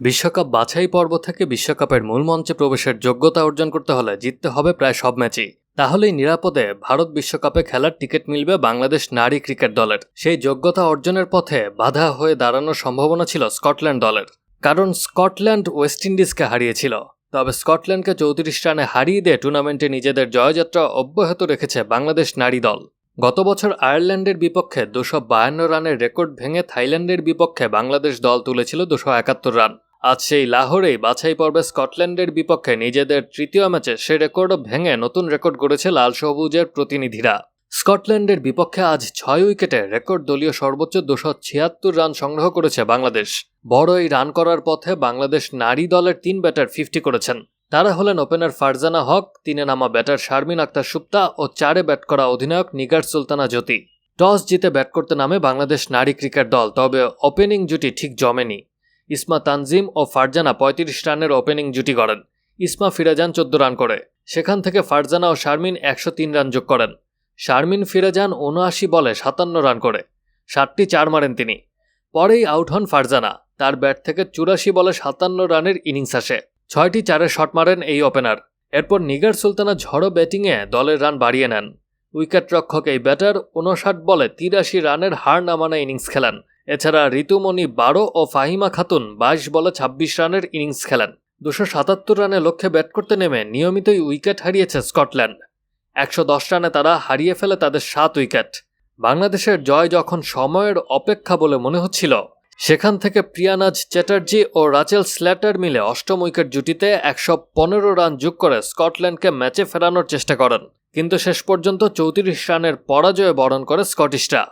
বিশ্বকাপ বাছাই পর্ব থেকে বিশ্বকাপের মূল মঞ্চে প্রবেশের যোগ্যতা অর্জন করতে হলে জিততে হবে প্রায় সব ম্যাচই। তাহলেই নিরাপদে ভারত বিশ্বকাপে খেলার টিকিট মিলবে বাংলাদেশ নারী ক্রিকেট দলের। সেই যোগ্যতা অর্জনের পথে বাধা হয়ে দাঁড়ানোর সম্ভাবনা ছিল স্কটল্যান্ড দলের। কারণ স্কটল্যান্ড ওয়েস্ট ইন্ডিজকে হারিয়েছিল। তবে স্কটল্যান্ডকে চৌত্রিশ রানে হারিয়ে দিয়ে টুর্নামেন্টে নিজেদের জয়যাত্রা অব্যাহত রেখেছে বাংলাদেশ নারী দল। গত বছর আয়ারল্যান্ডের বিপক্ষে দুশো বায়ান্ন রানের রেকর্ড ভেঙে থাইল্যান্ডের বিপক্ষে বাংলাদেশ দল তুলেছিল দুশো একাত্তর রান। আজ সেই লাহোরেই বাছাই পর্বে স্কটল্যান্ডের বিপক্ষে নিজেদের তৃতীয় ম্যাচে সে রেকর্ডও ভেঙে নতুন রেকর্ড গড়েছে লাল সবুজের প্রতিনিধিরা। স্কটল্যান্ডের বিপক্ষে আজ ছয় উইকেটে রেকর্ড দলীয় সর্বোচ্চ দুশো ছিয়াত্তর রান সংগ্রহ করেছে বাংলাদেশ। বড় এই রান করার পথে বাংলাদেশ নারী দলের তিন ব্যাটার ফিফটি করেছেন। তারা হলেন ওপেনার ফারজানা হক, তিনে নামা ব্যাটার শারমিন আক্তার সুপ্তা ও চারে ব্যাট করা অধিনায়ক নিগার সুলতানা জ্যোতি। টস জিতে ব্যাট করতে নামে বাংলাদেশ নারী ক্রিকেট দল, তবে ওপেনিং জুটি ঠিক জমেনি। ইসমা তানজিম ও ফারজানা পঁয়ত্রিশ রানের ওপেনিং জুটি করেন ইসমা ফিরে যান চোদ্দ রান করে। সেখান থেকে ফারজানা ও শারমিন একশো তিন রান যোগ করেন। শারমিন ফিরে যান উনআশি বলে সাতান্ন রান করে। সাতটি চার মারেন তিনি। পরেই আউট হন ফারজানা। তার ব্যাট থেকে চুরাশি বলে সাতান্ন রানের ইনিংস আসে। ছয়টি চারের শট মারেন এই ওপেনার। এরপর নিগার সুলতানা ঝড়ো ব্যাটিংয়ে দলের রান বাড়িয়ে নেন। উইকেট রক্ষক এই ব্যাটার উনষাট বলে তিরাশি রানের হার নামানো ইনিংস খেলেন। এছাড়া ঋতুমণি বারো ও ফাহিমা খাতুন বাইশ বলে ছাব্বিশ রানের ইনিংস খেলেন। দুশো সাতাত্তর রানের লক্ষ্যে ব্যাট করতে নেমে নিয়মিতই উইকেট হারিয়েছে স্কটল্যান্ড। একশো দশ রানে তারা হারিয়ে ফেলে তাদের সাত উইকেট। বাংলাদেশের জয় যখন সময়ের অপেক্ষা বলে মনে হচ্ছিল, সেখান থেকে প্রিয়ানাজ চ্যাটার্জি ও রাচেল স্ল্যাটার মিলে অষ্টম উইকেট জুটিতে একশো পনেরো রান যোগ করে স্কটল্যান্ডকে ম্যাচে ফেরানোর চেষ্টা করেন। কিন্তু শেষ পর্যন্ত চৌত্রিশ রানের পরাজয় বরণ করে স্কটিশরা।